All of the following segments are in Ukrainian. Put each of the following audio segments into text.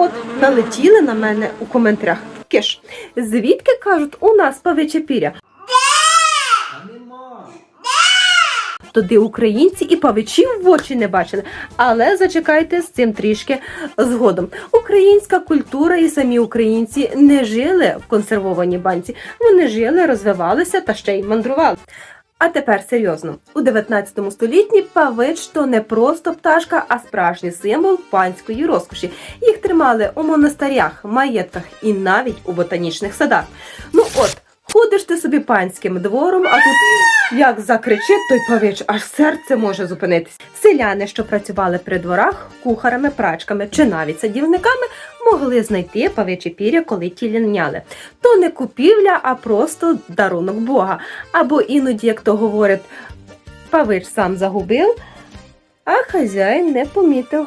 от налетіли на мене у коментарях. Киш, звідки кажуть, у нас павиче піря? Туди українці і павичів в очі не бачили. Але зачекайте з цим трішки згодом. Українська культура і самі українці не жили в консервованій банці. Вони жили, розвивалися та ще й мандрували. А тепер серйозно, у 19 столітті павич то не просто пташка, а справжній символ панської розкоші. Їх тримали у монастирях, маєтках і навіть у ботанічних садах. Ну от, ходиш ти собі панським двором, а тут як закричить той павич, аж серце може зупинитись. Селяни, що працювали при дворах, кухарами, прачками чи навіть садівниками, могли знайти павичі піря, коли ті ліняли. То не купівля, а просто дарунок Бога. Або іноді, як то говорять, павич сам загубив, а хазяїн не помітив.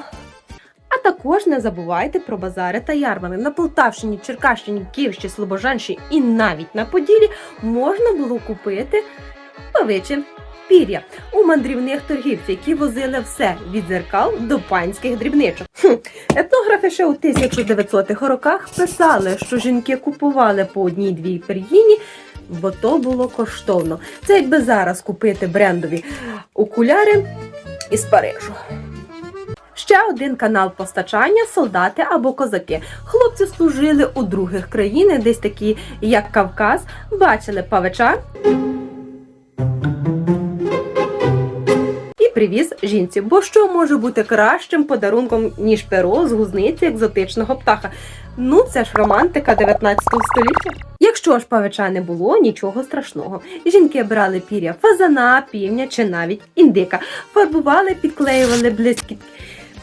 Також не забувайте про базари та ярмарки. На Полтавщині, Черкащині, Київщині, Слобожанщині і навіть на Поділі можна було купити павиче пір'я у мандрівних торгівців, які возили все від зеркал до панських дрібничок. Хм. Етнографи ще у 1900-х роках писали, що жінки купували по одній-дві пір'їні, бо то було коштовно. Це якби зараз купити брендові окуляри із Парижу. Ще один канал постачання солдати або козаки. Хлопці служили у других країнах, десь такі, як Кавказ, бачили павича привіз жінці. Бо що може бути кращим подарунком, ніж перо з гузниці екзотичного птаха? Ну, це ж романтика 19 століття. Якщо ж павича не було, нічого страшного. Жінки брали пір'я фазана, півня чи навіть індика, фарбували, підклеювали блискіт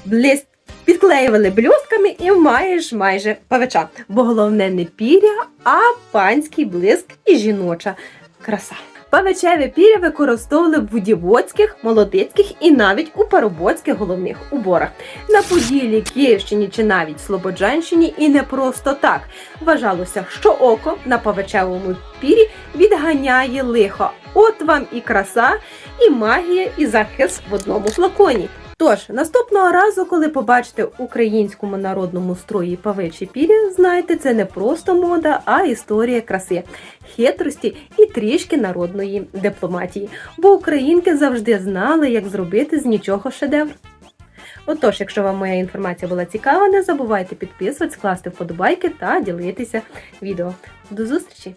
блиск. Підклеювали бльостками і маєш майже павича. Бо головне не пір'я, а панський блиск і жіноча краса. Павичеве пір'я використовували в будівоцьких, молодицьких і навіть у парубоцьких головних уборах. На Поділі, Київщині чи навіть Слободжанщині і не просто так. Вважалося, що око на павичевому пірі відганяє лихо. От вам і краса, і магія, і захист в одному флаконі. Тож, наступного разу, коли побачите українському народному строї павичі пір'я, знайте, це не просто мода, а історія краси, хитрості і трішки народної дипломатії. Бо українки завжди знали, як зробити з нічого шедевр. Отож, якщо вам моя інформація була цікава, не забувайте підписуватись, класти вподобайки та ділитися відео. До зустрічі!